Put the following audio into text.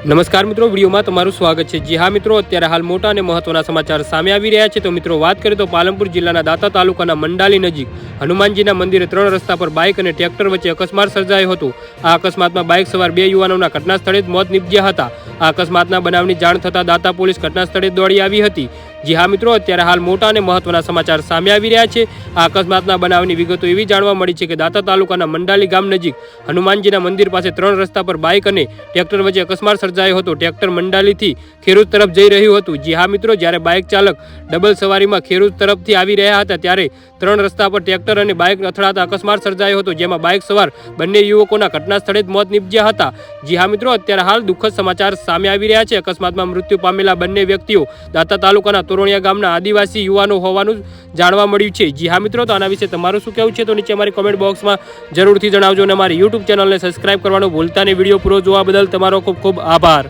નમસ્કાર મિત્રો, વિડીયોમાં તમારું સ્વાગત છે. જી હા મિત્રો, અત્યારે હાલ મોટા અને મહત્વના સમાચાર સામે આવી રહ્યા છે. તો મિત્રો, વાત કરીએ તો પાલનપુર જિલ્લાના દાતા તાલુકાના મંડાલી નજીક હનુમાનજીના મંદિરે ત્રણ રસ્તા પર બાઇક અને ટ્રેક્ટર વચ્ચે અકસ્માત સર્જાયો હતો. આ અકસ્માતમાં બાઇક સવાર બે યુવાનોના ઘટના સ્થળે જ મોત નીપજ્યા હતા. આ અકસ્માતના બનાવની જાણ થતાં દાતા પોલીસ ઘટના સ્થળે દોડી આવી હતી. જી હા મિત્રો, અત્યારે હાલ મોટા અને મહત્વના સમાચાર સામે આવી રહ્યા છે. આ અકસ્માતના બનાવની વિગતો એવી જાણવા મળી છે કે દાતા તાલુકાના મંડાલી ગામ નજીક હનુમાનજીના મંદિર પાસે ત્રણ રસ્તા પર બાઇક અને ટ્રેક્ટર વચ્ચે અકસ્માત સર્જાયો હતો. ટ્રેક્ટર મંડાલીથી ખેડૂત તરફ જઈ રહ્યું હતું. જી હા મિત્રો, જ્યારે બાઇક ચાલક ડબલ સવારીમાં ખેડૂત તરફથી આવી રહ્યા હતા, ત્યારે ત્રણ રસ્તા પર ટ્રેક્ટર અને બાઇક અથડાતા અકસ્માત સર્જાયો હતો, જેમાં બાઇક સવાર બંને યુવકોના ઘટના સ્થળે જ મોત નીપજ્યા હતા. જી હા મિત્રો, અત્યારે હાલ દુઃખદ સમાચાર સામે આવી રહ્યા છે. અકસ્માતમાં મૃત્યુ પામેલા બંને વ્યક્તિઓ દાતા તાલુકાના તોરણિયા ગામના આદિવાસી યુવાનો હોવાનું જાણવા મળ્યું છે. જી હા મિત્રો, તો આના વિશે તમારું શું કહેવું છે તો નીચે અમારી કોમેન્ટ બોક્સમાં જરૂરથી જણાવજો અને અમારી યુટ્યુબ ચેનલને સબસ્ક્રાઇબ કરવાનું ભૂલતા નહીં. વીડિયો પૂરો જોવા બદલ તમારો ખૂબ ખૂબ આભાર.